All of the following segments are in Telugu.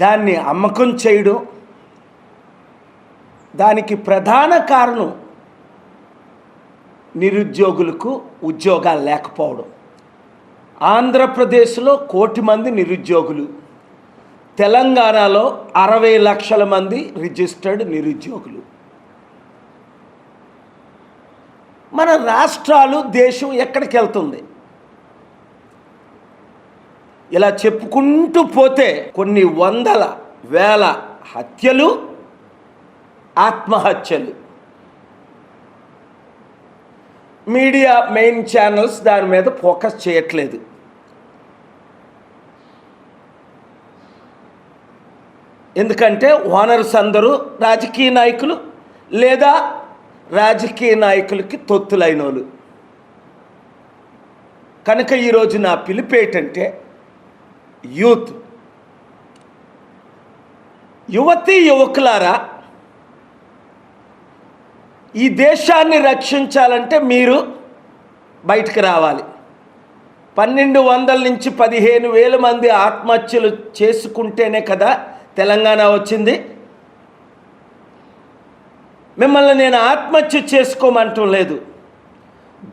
దాన్ని అమ్మకం చేయడం. దానికి ప్రధాన కారణం నిరుద్యోగులకు ఉద్యోగాలు లేకపోవడం. ఆంధ్రప్రదేశ్లో కోటి మంది నిరుద్యోగులు. తెలంగాణలో అరవై లక్షల మంది రిజిస్టర్డ్ నిరుద్యోగులు. మన రాష్ట్రాలు దేశం ఎక్కడికి వెళ్తుంది? ఇలా చెప్పుకుంటూ పోతే కొన్ని వందల వేల హత్యలు ఆత్మహత్యలు. మీడియా మెయిన్ ఛానల్స్ దాని మీద ఫోకస్ చేయట్లేదు. ఎందుకంటే ఓనర్స్ అందరూ రాజకీయ నాయకులు లేదా రాజకీయ నాయకులకి తొత్తులైన వాళ్ళు కనుక ఈరోజు నా పిలుపు ఏంటంటే యూత్. యువతి యువకులారా ఈ దేశాన్ని రక్షించాలంటే మీరు బయటకు రావాలి. పన్నెండు వందల నుంచి పదిహేను వేల మంది ఆత్మహత్యలు చేసుకుంటేనే కదా తెలంగాణ వచ్చింది. మిమ్మల్ని నేను ఆత్మహత్య చేసుకోమంటం లేదు.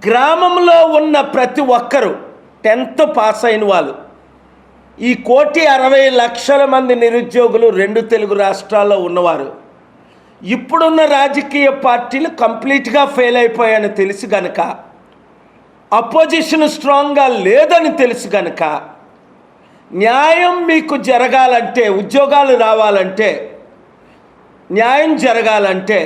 గ్రామంలో ఉన్న ప్రతి ఒక్కరూ టెన్త్ పాస్ అయిన వాళ్ళు. ఈ కోటి అరవై లక్షల మంది నిరుద్యోగులు రెండు తెలుగు రాష్ట్రాల్లో ఉన్నవారు. ఇప్పుడున్న రాజకీయ పార్టీలు కంప్లీట్గా ఫెయిల్ అయిపోయాయని తెలుసు గనక అపోజిషన్ స్ట్రాంగ్గా లేదని తెలుసు గనక న్యాయం మీకు జరగాలంటే ఉద్యోగాలు రావాలంటే న్యాయం జరగాలంటే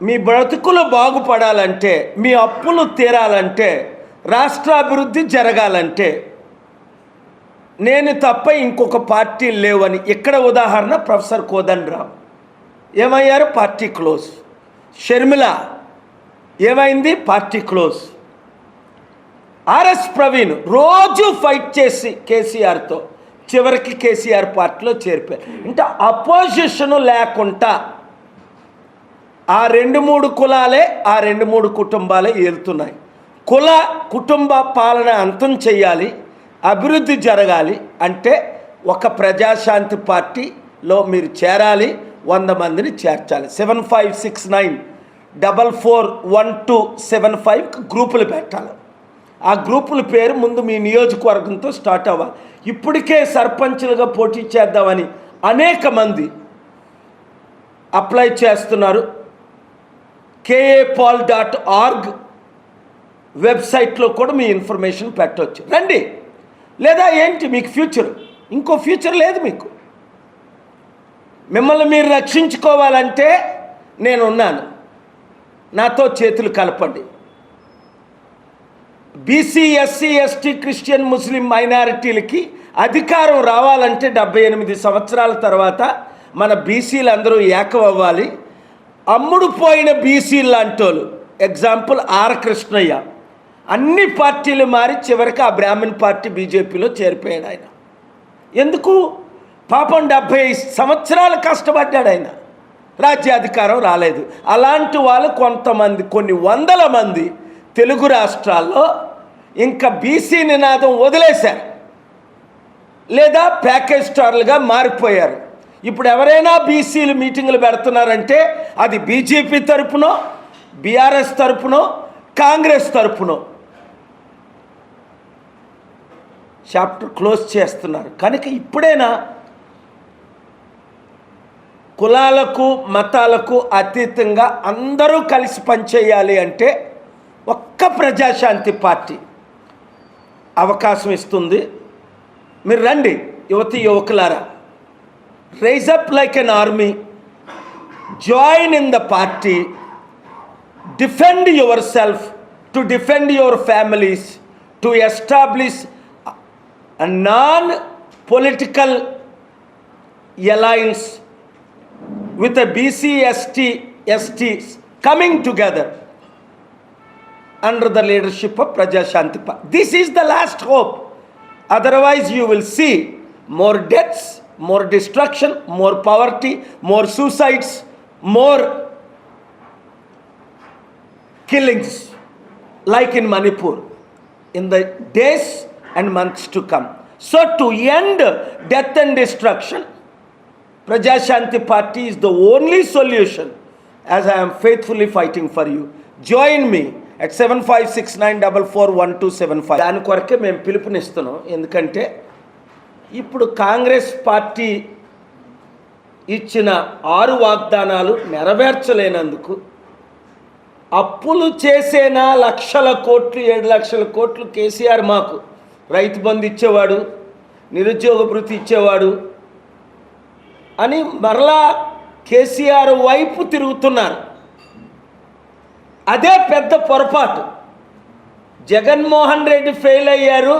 మీ బ్రతుకులు బాగుపడాలంటే మీ అప్పులు తీరాలంటే రాష్ట్రాభివృద్ధి జరగాలంటే నేను తప్ప ఇంకొక పార్టీ లేవని ఇక్కడ ఉదాహరణ ప్రొఫెసర్ కోదండరావు ఏమయ్యారు? Party close. షర్మిల ఏమైంది? Party close. ఆర్ఎస్ ప్రవీణ్ రోజు ఫైట్ చేసి కేసీఆర్తో చివరికి కేసీఆర్ పార్టీలో చేరిపోయారు. అంటే అపోజిషన్ లేకుండా ఆ రెండు మూడు కులాలే ఆ రెండు మూడు కుటుంబాలే ఏలుతున్నాయి. కుల కుటుంబ పాలన అంతం చేయాలి. అభివృద్ధి జరగాలి అంటే ఒక ప్రజాశాంతి పార్టీలో మీరు చేరాలి వంద మందిని చేర్చాలి. Seven five six nine double four one two seven five గ్రూపులు పెట్టాలి. ఆ గ్రూపుల పేరు ముందు మీ నియోజకవర్గంతో స్టార్ట్ అవ్వాలి. ఇప్పటికే సర్పంచులుగా పోటీ చేద్దామని అనేక మంది అప్లై చేస్తున్నారు. కేఏ పాల్ డాట్ ఆర్గ్ వెబ్సైట్లో కూడా మీ ఇన్ఫర్మేషన్ పెట్టవచ్చు రండి. లేదా ఏంటి మీకు ఫ్యూచర్ ఇంకో ఫ్యూచర్ లేదు మీకు. మిమ్మల్ని మీరు రక్షించుకోవాలంటే నేను ఉన్నాను నాతో చేతులు కలపండి. BC SC ST Christian Muslim మైనారిటీలకి అధికారం రావాలంటే డెబ్బై ఎనిమిది సంవత్సరాల తర్వాత మన బీసీలు అందరూ ఏకం అవ్వాలి అమ్ముడు పోయిన బీసీ లాంటోళ్ళు ఎగ్జాంపుల్ ఆర్ కృష్ణయ్య అన్ని పార్టీలు మారి చివరికి ఆ బ్రాహ్మణ్ పార్టీ బీజేపీలో చేరిపోయాడు ఆయన. ఎందుకు? పాపం డెబ్భై సంవత్సరాలు కష్టపడ్డాడు ఆయన. రాజ్యాధికారం రాలేదు. అలాంటి వాళ్ళు కొంతమంది కొన్ని వందల మంది తెలుగు రాష్ట్రాల్లో ఇంకా బీసీ నినాదం వదిలేశారు. లేదా ప్యాకేజ్ స్టార్లుగా మారిపోయారు. ఇప్పుడు ఎవరైనా బీసీలు మీటింగులు పెడుతున్నారంటే అది బీజేపీ తరపునో బీఆర్ఎస్ తరపునో కాంగ్రెస్ తరపునో. చాప్టర్ క్లోజ్ చేస్తున్నారు. కనుక ఇప్పుడైనా కులాలకు మతాలకు అతీతంగా అందరూ కలిసి పనిచేయాలి అంటే ఒక్క ప్రజాశాంతి పార్టీ అవకాశం ఇస్తుంది. మీరు రండి యువతి యువకులారా. Rise up like an army join in the party defend yourself to defend your families to establish non political alliance with the BC, ST, coming together under the leadership of Praja Shanti This is the last hope. Otherwise, you will see more deaths, more destruction, more poverty, more suicides, more killings like in Manipur in the days and months to come. So to end death and destruction Prajashanti party is the only solution as I'm faithfully fighting for you join me at seven five six nine double four one two seven five దాని కొరకే మేము పిలుపునిస్తున్నాం. ఎందుకంటే ఇప్పుడు కాంగ్రెస్ పార్టీ ఇచ్చిన ఆరు వాగ్దానాలు నెరవేర్చలేనందుకు అప్పులు చేసేనా లక్షల కోట్లు ఏడు లక్షల కోట్లు కేసీఆర్ మాకు. రైతు బంధు ఇచ్చేవాడు నిరుద్యోగ భృతి ఇచ్చేవాడు అని మరలా కేసీఆర్ వైపు తిరుగుతున్నారు. అదే పెద్ద పొరపాటు. జగన్మోహన్ రెడ్డి ఫెయిల్ అయ్యారు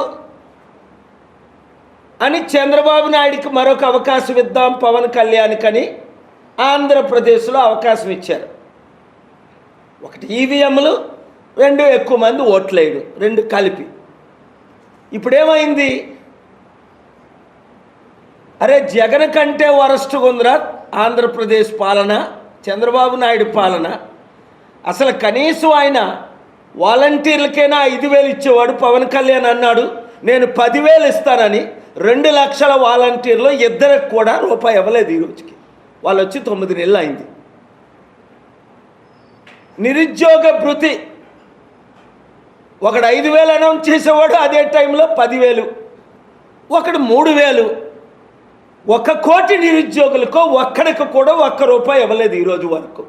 అని చంద్రబాబు నాయుడికి మరొక అవకాశం ఇద్దాం పవన్ కళ్యాణ్కని ఆంధ్రప్రదేశ్లో అవకాశం ఇచ్చారు. ఒకటి ఈవీఎంలు రెండు ఎక్కువ మంది ఓట్లేయడు రెండు కలిపి. ఇప్పుడేమైంది? అరే జగన్ కంటే వరస్ట్ ఉందిరా ఆంధ్రప్రదేశ్ పాలన చంద్రబాబు నాయుడు పాలన? అసలు కనీసం ఆయన వాలంటీర్లకైనా ఐదు వేలు ఇచ్చేవాడు పవన్ కళ్యాణ్ అన్నాడు. నేను పదివేలు ఇస్తానని రెండు లక్షల వాలంటీర్లు ఇద్దరికి కూడా రూపాయి ఇవ్వలేదు ఈ రోజుకి. వాళ్ళు వచ్చి తొమ్మిది నెలలు అయింది. నిరుద్యోగ భృతి ఒకడు ఐదు వేలు అనౌన్స్ చేసేవాడు అదే టైంలో పదివేలు. ఒకడు మూడు వేలు. ఒక కోటి నిరుద్యోగులకు ఒక్కడికి కూడా ఒక్క రూపాయి ఇవ్వలేదు ఈరోజు వరకు.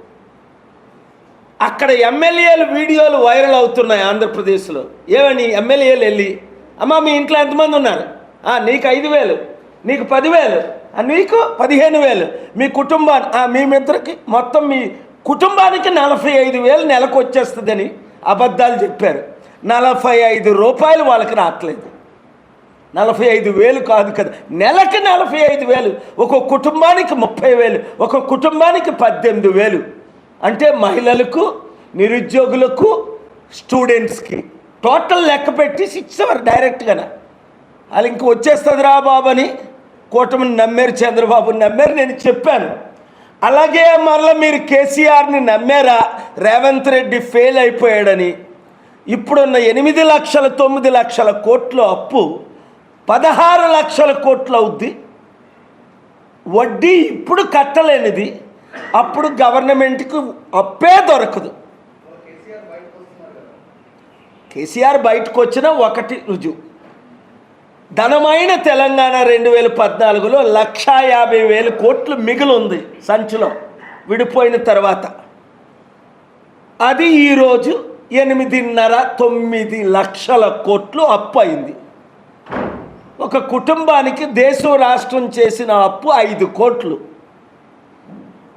అక్కడ ఎమ్మెల్యేలు వీడియోలు వైరల్ అవుతున్నాయి ఆంధ్రప్రదేశ్లో. ఏమని? ఎమ్మెల్యేలు వెళ్ళి అమ్మ మీ ఇంట్లో ఎంతమంది ఉన్నారు? నీకు ఐదు వేలు. నీకు పదివేలు. నీకు పదిహేను వేలు. మీ కుటుంబాన్ని మీ మిత్రకి మొత్తం మీ కుటుంబానికి నలభై ఐదు వేలు నెలకు వచ్చేస్తుందని అబద్ధాలు చెప్పారు. నలభై ఐదు రూపాయలు వాళ్ళకి రావట్లేదు. నలభై ఐదు వేలు కాదు కదా. నెలకి నలభై ఐదు వేలు ఒక కుటుంబానికి ముప్పై వేలు ఒక కుటుంబానికి పద్దెనిమిది వేలు. అంటే మహిళలకు నిరుద్యోగులకు స్టూడెంట్స్కి టోటల్ లెక్క పెట్టి ఇచ్చేవారు డైరెక్ట్గానే వాళ్ళు ఇంక వచ్చేస్తుందిరా బాబు అని కూటమిని నమ్మారు చంద్రబాబుని నమ్మారు నేను చెప్పాను. అలాగే మరలా మీరు కేసీఆర్ని నమ్మారా? రేవంత్ రెడ్డి ఫెయిల్ అయిపోయాడని. ఇప్పుడున్న ఎనిమిది లక్షల తొమ్మిది లక్షల కోట్ల అప్పు పదహారు లక్షల కోట్లు అవుద్ది. వడ్డీ ఇప్పుడు కట్టలేనిది. అప్పుడు గవర్నమెంట్కి అప్పే దొరకదు. కేసీఆర్ బయటకు వచ్చిన ఒకటి రుజువు. ధనమైన తెలంగాణ రెండు వేల పద్నాలుగులో లక్షా యాభై వేల కోట్లు మిగిలి ఉంది సంచిలో విడిపోయిన తర్వాత. అది ఈరోజు ఎనిమిదిన్నర తొమ్మిది లక్షల కోట్లు అప్పు అయింది. ఒక కుటుంబానికి దేశం రాష్ట్రం చేసిన అప్పు ఐదు కోట్లు.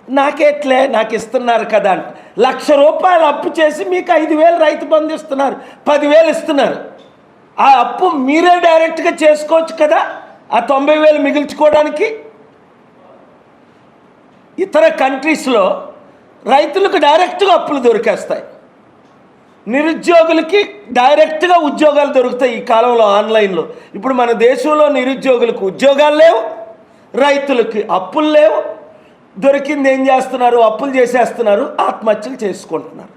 నాకెట్లే? నాకు ఇస్తున్నారు కదా అంట. లక్ష రూపాయలు అప్పు చేసి మీకు ఐదు వేలు రైతు బంధు ఇస్తున్నారు. పదివేలు ఇస్తున్నారు. ఆ అప్పు మీరే డైరెక్ట్గా చేసుకోవచ్చు కదా? ఆ తొంభై వేలు మిగిల్చుకోవడానికి? ఇతర కంట్రీస్లో రైతులకు డైరెక్ట్గా అప్పులు దొరికేస్తాయి. నిరుద్యోగులకి డైరెక్ట్గా ఉద్యోగాలు దొరుకుతాయి ఈ కాలంలో ఆన్లైన్లో. ఇప్పుడు మన దేశంలో నిరుద్యోగులకు ఉద్యోగాలు లేవు రైతులకి అప్పులు లేవు దొరికింది ఏం చేస్తున్నారు? అప్పులు చేసేస్తున్నారు ఆత్మహత్యలు చేసుకుంటున్నారు.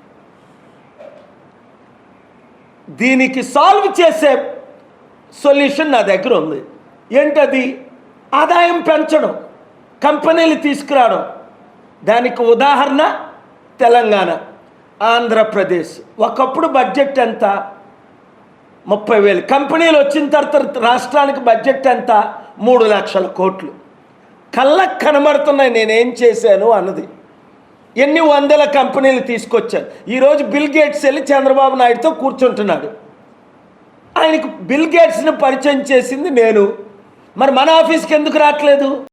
దీనికి సాల్వ్ చేసే సొల్యూషన్ నా దగ్గర ఉంది. ఏంటది? ఆదాయం పెంచడం కంపెనీలు తీసుకురావడం. దానికి ఉదాహరణ తెలంగాణ. ఆంధ్రప్రదేశ్. ఒకప్పుడు బడ్జెట్ ఎంత? ముప్పై వేలు. కంపెనీలు వచ్చిన తర్వాత రాష్ట్రానికి బడ్జెట్ ఎంత? మూడు లక్షల కోట్లు. కళ్ళకు కనబడుతున్నాయి నేనేం చేశాను అన్నది. ఎన్ని వందల కంపెనీలు తీసుకొచ్చాను ఈరోజు బిల్ గేట్స్ వెళ్ళి చంద్రబాబు నాయుడుతో కూర్చుంటున్నాడు. ఆయనకు బిల్ గేట్స్ని పరిచయం చేసింది నేను. మరి మన ఆఫీస్కి ఎందుకు రావట్లేదు?